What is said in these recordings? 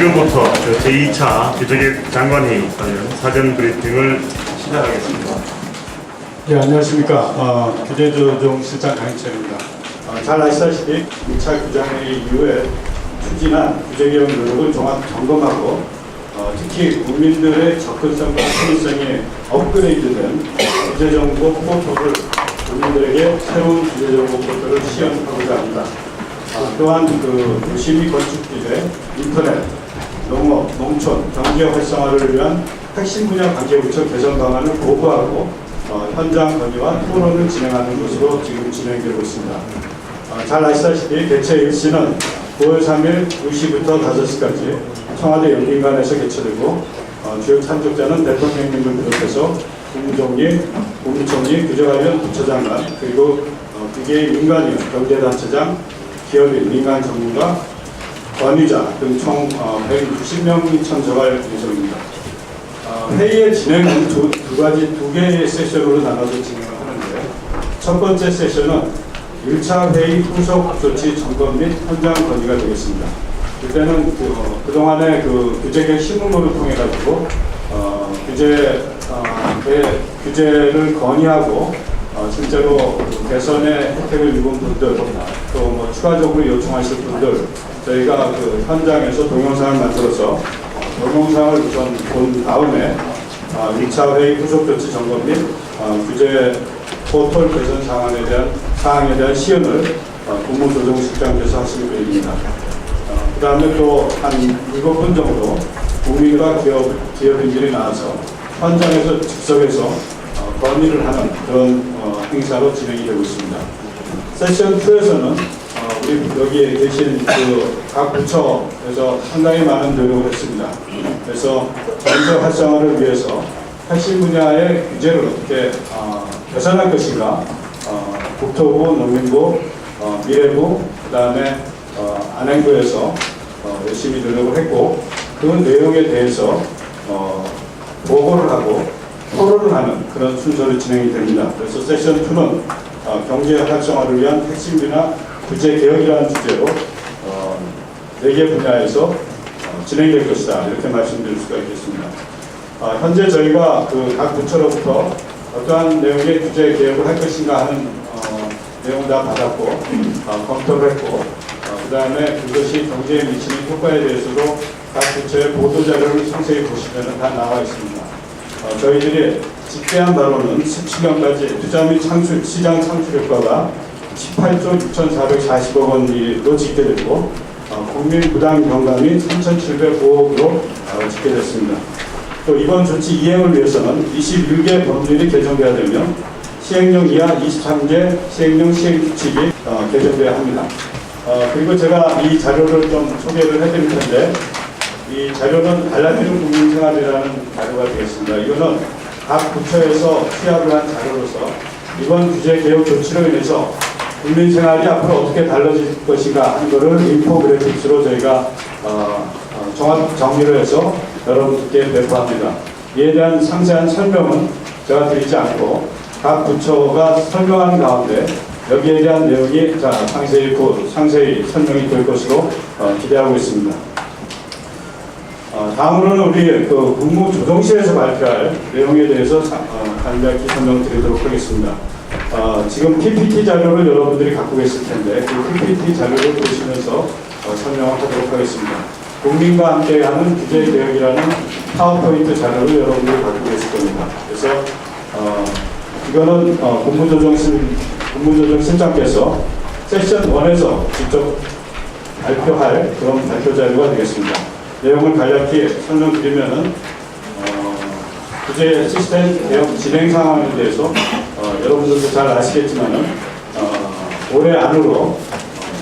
지금부터 그 제2차 규제개혁 장관회의 관련 사전 브리핑을 시작하겠습니다. 네, 안녕하십니까. 어, 규제조정 실장 강희철입니다. 어, 잘 아시다시피 2차 규장회의 이후에 추진한 규제개혁 노력을 종합 점검하고 어, 특히 국민들의 접근성과 편의성이 업그레이드된 규제정보 포털을 국민들에게 새로운 규제정보 포털을 시연하고자 합니다. 어, 또한 그 도시미 건축 규제, 인터넷, 농업, 농촌, 경제 활성화를 위한 핵심 분야 관계부처 개선 방안을 보고하고 어, 현장 건의와 토론을 진행하는 것으로 지금 진행되고 있습니다. 어, 잘 아시다시피 개최 일시는 9월 3일 2시부터 5시까지 청와대 연민관에서 개최되고 어, 주요 참석자는 대통령님을 비롯해서 국무총리, 국무총리, 규제 관련 부처장관 그리고 어, 기계의 민간인, 경제단체장, 기업인, 민간 전문가, 권위자 등총 190명이 참석할 예정입니다. 어, 회의의 진행은 두, 두 가지 두 개의 세션으로 나눠서 진행을 하는데 첫 번째 세션은 1차 회의 후속 조치 점검 및 현장 건의가 되겠습니다. 그때는 그, 어, 그동안의 그 규제개 신문을 통해 가지고 어, 규제 어, 의 규제를 건의하고 어, 실제로 그 개선의 혜택을 입은 분들 또뭐 추가적으로 요청하실 분들 저희가 그 현장에서 동영상을 만들어서 어, 동영상을 우선 본 다음에 어, 1차 회의 후속 조치 점검 및 어, 규제 포털 개선 사항에 대한 사항에 대한 시연을 어, 국무조정실장께서 하실 계획입니다. 어, 그 다음에 또한 일곱 분 정도 국민과 기업, 기업인들이 나와서 현장에서 즉석에서 어, 건의를 하는 그런 어, 행사로 진행이 되고 있습니다. 세션 2에서는 어, 우리 여기 계신 그 각 부처에서 상당히 많은 노력을 했습니다. 그래서 전체 활성화를 위해서 핵심 분야의 규제를 어떻게 어, 개선할 것인가 어, 국토부, 농림부, 어, 미래부, 그 다음에 어, 안행부에서 어, 열심히 노력을 했고 그 내용에 대해서 어, 보고를 하고 토론을 하는 그런 순서로 진행이 됩니다. 그래서 세션 2는 어, 경제 활성화를 위한 핵심 분야 규제 개혁이라는 주제로 어, 4개 분야에서 어, 진행될 것이다 이렇게 말씀드릴 수가 있겠습니다. 어, 현재 저희가 그 각 부처로부터 어떠한 내용의 규제 개혁을 할 것인가 하는 어, 내용 다 받았고 어, 검토를 했고 그 다음에 그것이 경제에 미치는 효과에 대해서도 각 부처의 보도 자료를 상세히 보시면 다 나와 있습니다. 어, 저희들이 집계한 바로는 17년까지 투자 및 창출, 시장 창출 효과가 18조 6,440억 원으로 집계됐고 어, 국민 부담 경감이 3,705억으로 어, 집계됐습니다. 또 이번 조치 이행을 위해서는 21개 법률이 개정돼야 되며 시행령 이하 23개 시행령 시행 규칙이 어, 개정돼야 합니다. 어, 그리고 제가 이 자료를 좀 소개를 해드릴 텐데 이 자료는 달라지는 국민생활이라는 자료가 되겠습니다. 이거는 각 부처에서 취합을 한 자료로서 이번 규제 개혁 조치로 인해서 국민생활이 앞으로 어떻게 달라질 것인가 하는 것을 인포그래픽스로 저희가 어, 어, 종합 정리를 해서 여러분들께 배포합니다. 이에 대한 상세한 설명은 제가 드리지 않고 각 부처가 설명하는 가운데 여기에 대한 내용이 자, 상세히, 고- 상세히 설명이 될 것으로 어, 기대하고 있습니다. 어, 다음으로는 우리 그 국무조정실에서 발표할 내용에 대해서 사- 어, 간략히 설명드리도록 하겠습니다. 어, 지금 PPT 자료를 여러분들이 갖고 계실 텐데 그 PPT 자료를 보시면서 어, 설명하도록 하겠습니다. 국민과 함께하는 규제 개혁이라는 파워포인트 자료를 여러분들이 갖고 계실 겁니다. 그래서 어, 이거는 어, 국무조정실 국무조정실장께서 세션 1에서 직접 발표할 그런 발표 자료가 되겠습니다. 내용을 간략히 설명드리면은 어, 규제 시스템 개혁 진행 상황에 대해서 어, 여러분들도 잘 아시겠지만은 어, 올해 안으로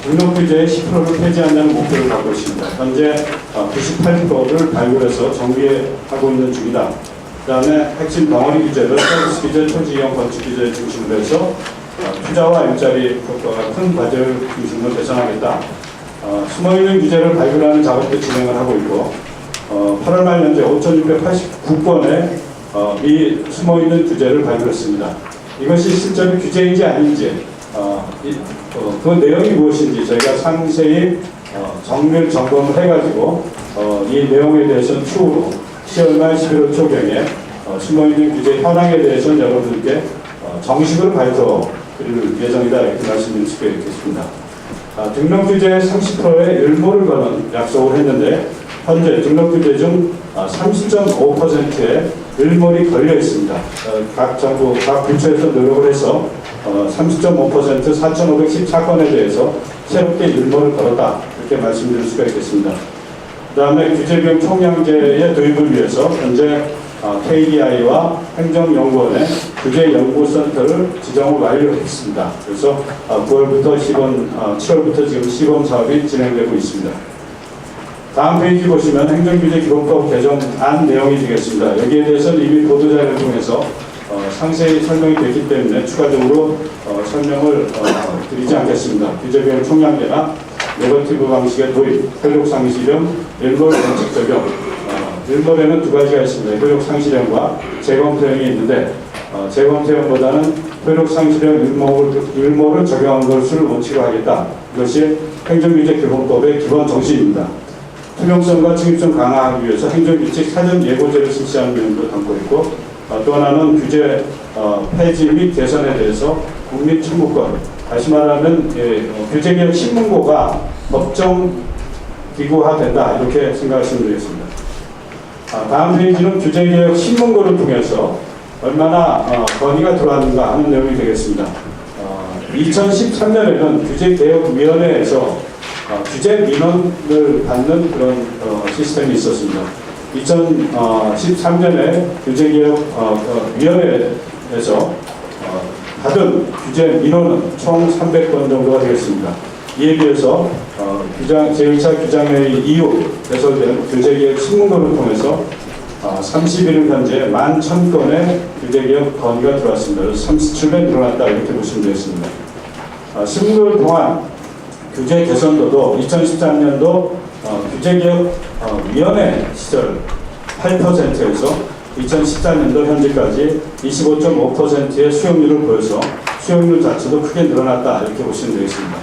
등록 규제의 10%를 폐지한다는 목표를 갖고 있습니다. 현재 어, 98%를 발굴해서 정비하고 있는 중이다. 그 다음에 핵심 덩어리 규제를 서비스 규제, 토지 이용 건축 규제 중심으로 해서 어, 투자와 일자리 효과가 큰 과제를 중심으로 개선하겠다. 어, 숨어있는 규제를 발굴하는 작업도 진행을 하고 있고 어, 8월 말 현재 5,689건의 어, 이 숨어있는 규제를 발굴했습니다. 이것이 실제로 규제인지 아닌지 어, 이, 어, 그 내용이 무엇인지 저희가 상세히 어, 정밀 점검을 해가지고 어, 이 내용에 대해서는 추후로 10월 말 11월 초경에 어, 숨어있는 규제 현황에 대해서는 여러분께 어, 정식으로 발표드릴 예정이다 이렇게 말씀드릴 수 있겠습니다. 아, 등록 규제의 30%의 일부를 거는 약속을 했는데 현재 등록 규제 중 아, 30.5%의 일몰이 걸려 있습니다. 어, 각 정부, 각 부처에서 노력을 해서 어, 30.5% 4,514건에 대해서 새롭게 일몰을 걸었다 이렇게 말씀드릴 수가 있겠습니다. 그 다음에 규제비용 총량제의 도입을 위해서 현재 어, KDI와 행정연구원의 규제연구센터를 지정을 완료했습니다. 그래서 어, 9월부터 시범, 어, 7월부터 지금 시범 사업이 진행되고 있습니다. 다음 페이지 보시면 행정규제 기본법 개정안 내용이 되겠습니다. 여기에 대해서는 이미 보도자료를 통해서 어, 상세히 설명이 됐기 때문에 추가적으로 어, 설명을 어, 드리지 않겠습니다. 규제비용 총량제나 네거티브 방식의 도입, 효력 상실형, 일몰 원칙 적용. 어, 일몰에는 두 가지가 있습니다. 효력 상실형과 재검토형이 있는데 어, 재검토형보다는 효력 상실형 일몰을, 일몰을 적용한 것을 원칙으로 하겠다. 이것이 행정규제 기본법의 기본 정신입니다. 투명성과 책임성 강화하기 위해서 행정규칙 사전 예고제를 실시하는 내용도 담고 있고 어, 또 하나는 규제 어, 폐지 및 개선에 대해서 청구권 다시 말하면 예, 어, 규제개혁 신문고가 법정 기구화된다 이렇게 생각하시면 되겠습니다. 아, 다음 페이지는 규제개혁 신문고를 통해서 얼마나 어, 건의가 들어왔는가 하는 내용이 되겠습니다. 어, 2013년에는 규제개혁위원회에서 어, 규제 민원을 받는 그런 어, 시스템이 있었습니다. 2013년에 규제개혁위원회에서 어, 받은 규제 민원은 총 300건 정도가 되겠습니다. 이에 비해서 어, 규장, 제1차 규장회의 이후 개설된 규제개혁 신문고를 통해서 어, 31일 현재 11,000건의 규제개혁 건의가 들어왔습니다. 그래서 37배 늘어났다 이렇게 보시면 되겠습니다. 어, 신문고를 통한 규제 개선도도 2013년도 어, 규제개혁 어, 위원회 시절 8%에서 2014년도 현재까지 25.5%의 수용률을 보여서 수용률 자체도 크게 늘어났다 이렇게 보시면 되겠습니다.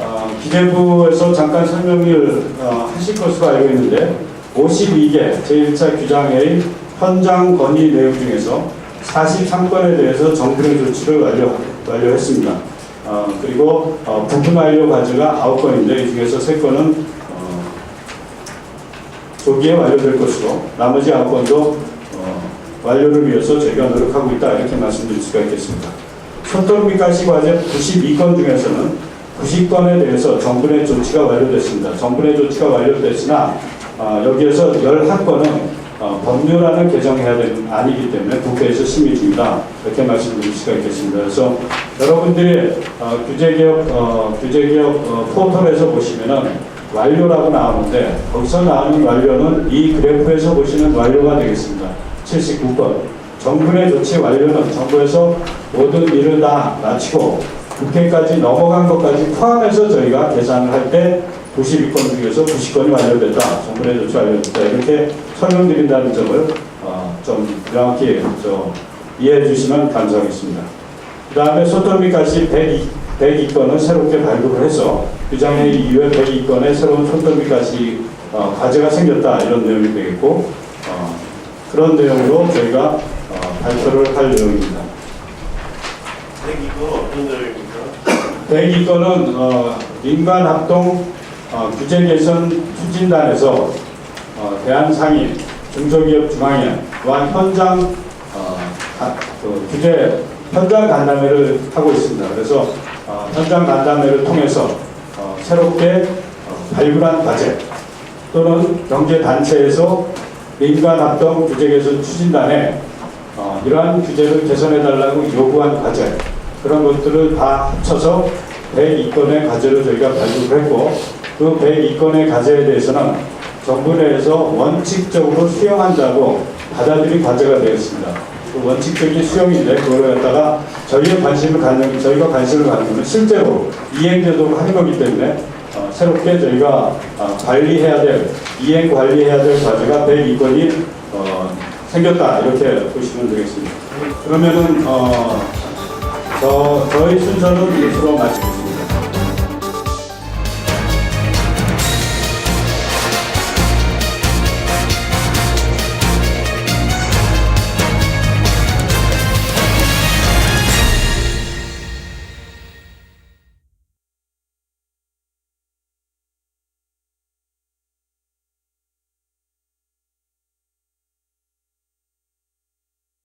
어, 기재부에서 잠깐 설명을 어, 하실 것으로 알고 있는데 52개 제1차 규장회의 현장 건의 내용 중에서 43건에 대해서 정부의 조치를 완료, 완료했습니다. 어, 그리고 어, 부분 완료 과제가 9건인데 이 중에서 3건은 어, 조기에 완료될 것으로 나머지 9건도 어, 완료를 위해서 저희가 노력하고 있다 이렇게 말씀드릴 수가 있겠습니다. 손톱밑가시 과제 92건 중에서는 90건에 대해서 정부의 조치가 완료됐습니다. 정부의 조치가 완료됐으나 어, 여기에서 11건은 어, 법률안을 개정해야 되는 아니기 때문에 국회에서 심의 중이다 이렇게 말씀드릴 수가 있겠습니다. 그래서 여러분들이 어, 규제개혁 어, 규제개혁 어, 포털에서 보시면은 완료라고 나오는데 거기서 나오는 완료는 이 그래프에서 보시는 완료가 되겠습니다. 79건. 정부의 조치 완료는 정부에서 모든 일을 다 마치고 국회까지 넘어간 것까지 포함해서 저희가 계산을 할때 92건 중에서 90건이 완료됐다. 정부의 조치 완료됐다. 이렇게 설명드린다는 점을 어, 좀 명확히 저 이해해 주시면 감사하겠습니다. 그 다음에 손톱밑까지 102, 102 건을 새롭게 발급을 해서 규장회의 이후에 102건의 새로운 손톱밑까지 어, 과제가 생겼다 이런 내용이 되겠고 어, 그런 내용으로 저희가 어, 발표를 할 내용입니다. 이거 어떤 내용입니까? 102건은 어, 민간합동 어, 규제 개선 추진단에서 어, 대한상인 중소기업 중앙회와 현장 어, 규제 현장 간담회를 하고 있습니다. 그래서 어, 현장 간담회를 통해서 어, 새롭게 어, 발굴한 과제 또는 경제단체에서 민간합동 규제 개선 추진단에 어, 이러한 규제를 개선해달라고 요구한 과제 그런 것들을 다 합쳐서 102건의 과제를 저희가 발굴을 했고 그 102건의 과제에 대해서는 정부 내에서 원칙적으로 수용한다고 받아들인 과제가 되었습니다. 그 원칙적인 수용인데 그걸 갖다가 저희의 관심을 갖는 저희가 관심을 갖는 것은 실제로 이행되도록 하는 거기 때문에 어, 새롭게 저희가 어, 관리해야 될 이행 관리해야 될 과제가 102건이 어, 생겼다 이렇게 보시면 되겠습니다. 그러면은 어, 저, 저희 순서는 이것으로 마치겠습니다.